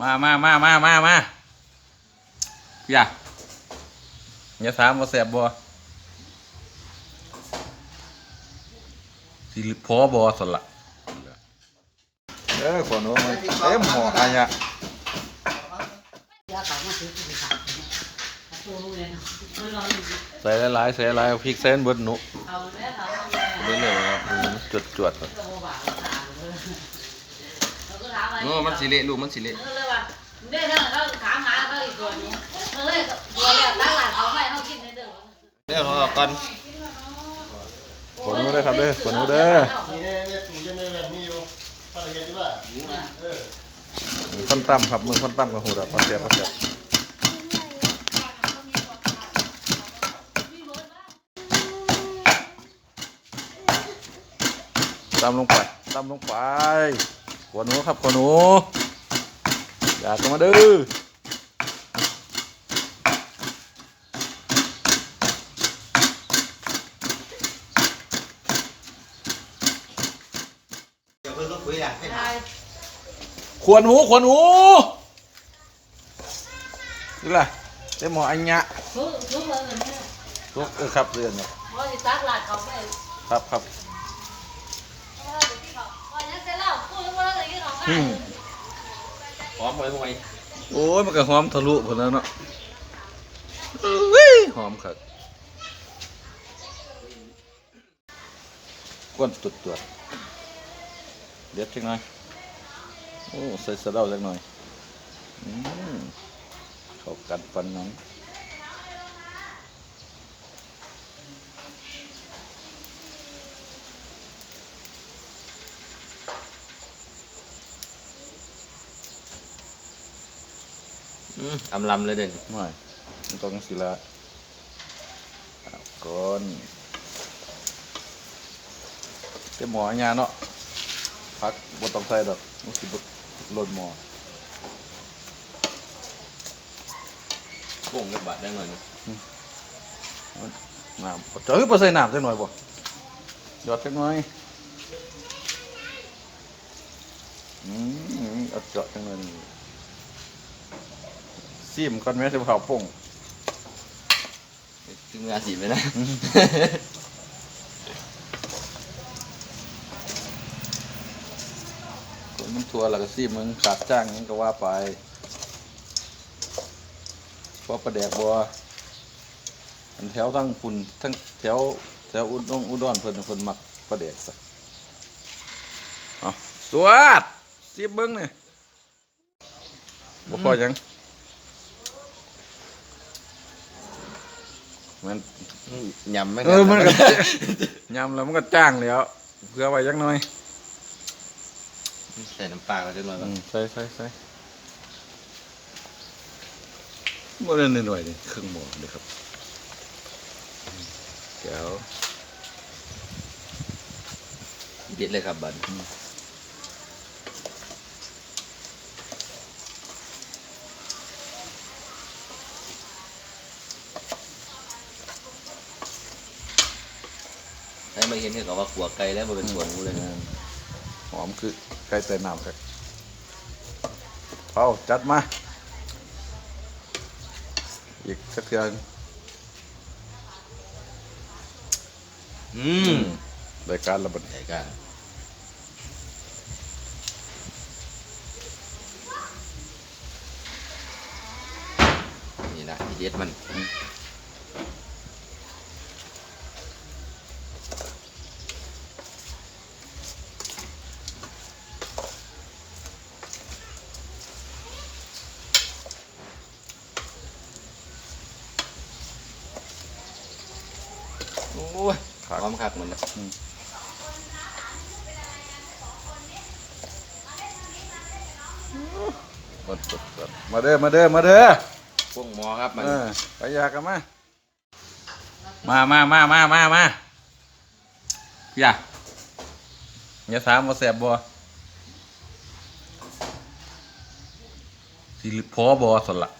มามามามามามาพี่อะอย่าถามว่าแสบบ่สิพอบอสละเออขอหนูมเต็มหออันยยาขาวมาซื้อที่ขายตัวรู้เลยนะไรออยู่ใส่หลายๆใส่หลายพริกเส้นบดหนุเรื่อยๆครับอืมจวดจวดๆก็โมบาถามเลยเราก็ถามอะไรโอ้มันสิเละลูกมันสิเละ เขาเลยตัวแรกตั้งหลานเขาให้เขากินในเด้อเดี๋ยวเขาเอาก่อนขอหนูเด้อครับเด้อขอหนูเด้อนี่เนี่ยเนี่ยตู้เย็นเนี่ยแบบนี้อยู่ภรรยาที่ว่าเออมือคนตั้มครับมือคนตั้มกับหูดอกปลาเสียบปลาเสียบตำลงไปตำลงไปขอหนูครับขอหนูอยากกันมาดื้อ เดี๋ยวเพิ่งต้องคุยอะให้ถามขวหนูขวหนูนี่แหละได้หมออันยะทุกทุกเลยแบบนี้ทุกเออครับเรือนเนี่ยพอจะตักหลานเขาไปครับครับพอจะเสร็จแล้วพูดว่าอะไรกันเขาอืมพร้อมไว้พวกไงโอ้ยมันก็หอมทะลุผลแล้วเนาะเอ้ยหอมครับก้วนตุดตัว เด็ดจังหน่อยโอ้ใส่สะเดาจังหน่อยอืมเข้ากันปันน้องอืมอำลำเลยเด่นหน่อยมันต้องสิละเอาก่อนเต็มหมออันยาเนาะ พักบนต้องใส่ดอกมันสิบลนหมอโป่งกับบาดได้หน่อยนึงน้ำเจอไปใส่น้ำจังหน่อยบ่หยอดจังหน่อยอืมเอาเจาะจังหน่อยนี่ซิมก่อนแม่จะเผาป่งถึงเวลาสีไปนะ คนมันทัวแล้วก็ซิมมึงขาดจ้างยังก็ว่าไปเพราะประแดกบัวอันแถวทั้งปุ่นทั้งแถวแถวอุดรอุดรเพิ่นเพิ่นมักประแดกซะเอ๋อสวดซิมเบิ้งนี่บ่พอหยังมันยำไม่เออมันก็ยำแล้วมันก็จ้างแล้วเพื่อไว้ยักหน่อย ใส่น้ำปลาก็จะหน่อยอืก่อนมใส่ใส่ใส่บ่ได้หน่อยๆนี่ครึ่งหม้อเด้อครับอืมแก้วเด็ดเลยครับบันให้มาเห็นเห็นกับว่าขัวไก่แล้วมันเป็นส่วนงูเลยนะ หอมคือไก่ใส่น้ำครับเอาจัดมา อีกสักเทือนอืมรายการระเบิดใหญ่กันนี่นะที่เด็ดมัน อ้ยผักพร้อมคักมันนะกดกดกดมาเด้อมาเด้อมาเด้อพวกหมอครับมันเออไปอยากกันมามามามามามามาพี่อะอย่าถามว่าแสบบ่สิพอบอสละ